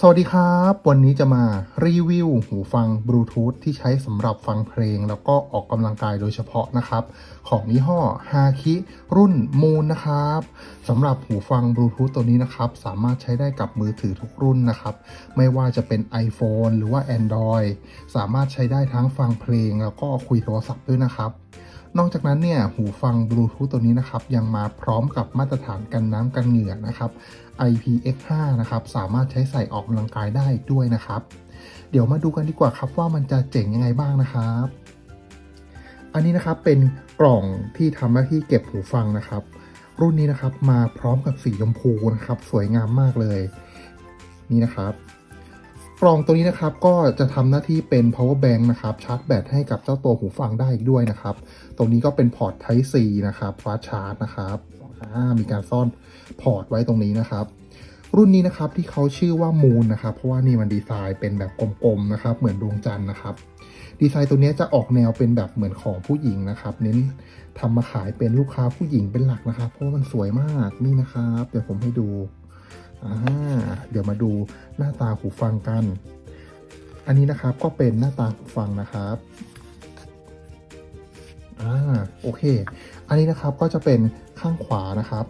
สวัสดีครับ วันนี้จะมารีวิวหูฟังบลูทูธที่ใช้สำหรับฟังเพลง แล้วก็ออกกำลังกายโดยเฉพาะนะครับ ของยี่ห้อฮาคิรุ่นมูนนะครับสำหรับหูฟังบลูทูธตัวนี้นะครับ สามารถใช้ได้กับมือถือทุกรุ่นนะครับ ไม่ว่าจะเป็น iPhone หรือว่า Android สามารถใช้ได้ทั้งฟังเพลง แล้วก็คุยโทรศัพท์ด้วยนะครับ นอกจากนั้นเนี่ยหูฟังบลูทูธตัวนี้นะครับยังมาพร้อมกับมาตรฐานกันน้ำกันเหงื่อนะครับ IPX5 นะครับสามารถใช้ใส่ออกกำลังกายได้ด้วยนะครับ เดี๋ยวมาดูกันดีกว่าครับว่ามันจะเจ๋งยังไงบ้างนะครับ อันนี้นะครับเป็นกล่องที่ทำหน้าที่เก็บหูฟังนะครับ รุ่นนี้นะครับมาพร้อมกับสีชมพูนะครับ สวยงามมากเลย นี่นะครับ กล่องตัวนี้นะครับก็จะทำหน้าที่เป็น power bank นะครับชาร์จแบตให้กับเจ้าตัวหูฟังได้อีกด้วยนะครับ ตรงนี้ก็เป็นพอร์ต Type C นะครับฟาชาร์จนะครับอ่ามีการซ่อนพอร์ตไว้ตรงนี้นะครับ รุ่นนี้นะครับที่เขาชื่อว่ามูนนะครับ เพราะว่านี่มันดีไซน์เป็นแบบกลมๆนะครับ เหมือนดวงจันทร์นะครับ ดีไซน์ตัวนี้จะออกแนวเป็นแบบเหมือนของผู้หญิงนะครับ เน้นทำมาขายเป็นลูกค้าผู้หญิงเป็นหลักนะครับ เพราะว่ามันสวยมากนี่นะครับ เดี๋ยวผมให้ดู อ่าเดี๋ยวมาดูหน้าตาหูฟังกัน อันนี้นะครับก็เป็นหน้าตาหูฟังนะครับอ่าโอเค อันนี้นะครับก็จะเป็นข้างขวานะครับ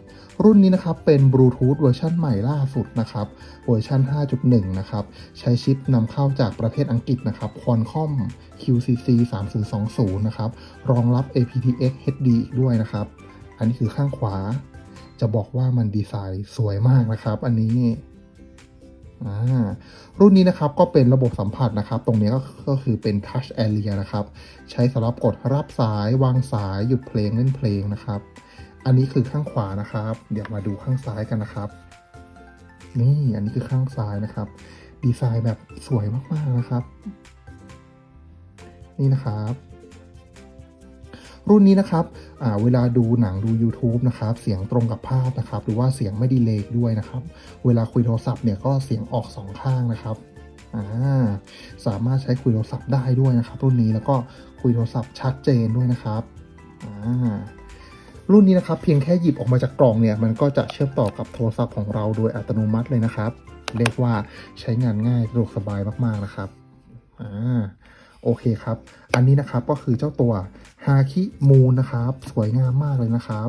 รุ่นนี้นะครับเป็นบลูทูธเวอร์ชันใหม่ล่าสุดนะครับ เวอร์ชัน5.1 นะครับ ใช้ชิปนำเข้าจากประเทศอังกฤษนะครับ Qualcomm QCC 3020 นะครับ รองรับ aptX HD อีกด้วยนะครับ อันนี้คือข้างขวา จะบอกว่ามันดีไซน์สวยมากนะครับ อันนี้รุ่นนี้นะครับก็เป็นระบบสัมผัสนะครับ ตรงนี้ก็ก็คือเป็น Touch Area นะครับ ใช้สำหรับกดรับสายวางสายหยุดเพลงเล่นเพลงนะครับ อันนี้คือข้างขวานะครับ เดี๋ยวมาดูข้างซ้ายกันนะครับ นี่อันนี้คือข้างซ้ายนะครับ ดีไซน์แบบสวยมากๆนะครับ นี่นะครับ รุ่นนี้นะครับเวลาดูหนังดู YouTube นะครับเสียงตรงกับภาพนะครับหรือว่าเสียงไม่ดีเลย์ด้วยนะครับเวลาคุยโทรศัพท์เนี่ยก็เสียงออกสองข้างนะครับาสามารถใช้คุยโทรศัพท์ได้ด้วยนะครับ รุ่นนี้แล้วก็คุยโทรศัพท์ชัดเจนด้วยนะครับรุ่นนี้นะครับเพียงแค่หยิบออกมาจากกล่องเนี่ยมันก็จะเชื่อมต่อกับโทรศัพท์ของเราโดยอัตโนมัติเลยนะครับ เรียกว่าใช้งานง่ายสะดวกสบายมากๆนะครับอ่า โอเคครับ อันนี้นะครับก็คือเจ้าตัวฮาคิมูนนะครับ สวยงามมากเลยนะครับ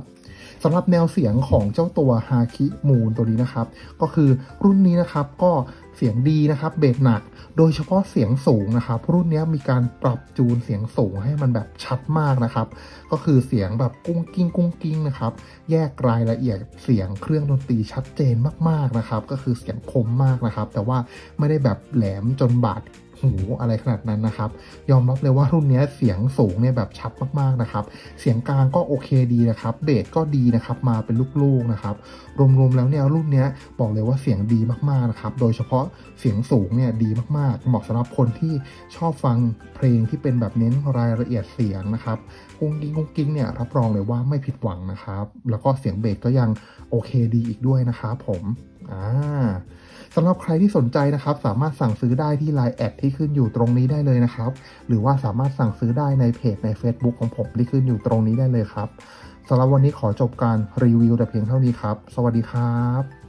สำหรับแนวเสียงของเจ้าตัวฮาคิมูนตัวนี้นะครับ ก็คือรุ่นนี้นะครับก็เสียงดีนะครับเบสหนัก โดยเฉพาะเสียงสูงนะครับ รุ่นนี้มีการปรับจูนเสียงสูงให้มันแบบชัดมากนะครับ ก็คือเสียงแบบกุ้งกิ้งกุ้งกิ้งนะครับ แยกรายละเอียดเสียงเครื่องดนตรีชัดเจนมากๆนะครับ ก็คือเสียงคมมากนะครับ แต่ว่าไม่ได้แบบแหลมจนบาด หูอะไรขนาดนั้นนะครับ ยอมรับเลยว่ารุ่นนี้เสียงสูงเนี่ยแบบชัดมากๆนะครับ เสียงกลางก็โอเคดีนะครับเบสก็ดีนะครับมาเป็นลูกๆนะครับ รวมๆแล้วเนี่ยรุ่นนี้บอกเลยว่าเสียงดีมากๆนะครับ โดยเฉพาะเสียงสูงเนี่ยดีมากๆ เหมาะสำหรับคนที่ชอบฟังเพลงที่เป็นแบบเน้นรายละเอียดเสียงนะครับกุ้งกิ้งกุ้งกิ้งเนี่ยรับรองเลยว่าไม่ผิดหวังนะครับ แล้วก็เสียงเบสก็ยังโอเคดีอีกด้วยนะครับผมอ่า สำหรับใครที่สนใจนะครับ สามารถสั่งซื้อได้ที่ Line แอดที่ขึ้นอยู่ตรงนี้ได้เลยนะครับ หรือว่าสามารถสั่งซื้อได้ในเพจใน Facebook ของผมที่ขึ้นอยู่ตรงนี้ได้เลยครับสำหรับวันนี้ขอจบการรีวิวแต่เพียงเท่านี้ครับ สวัสดีครับ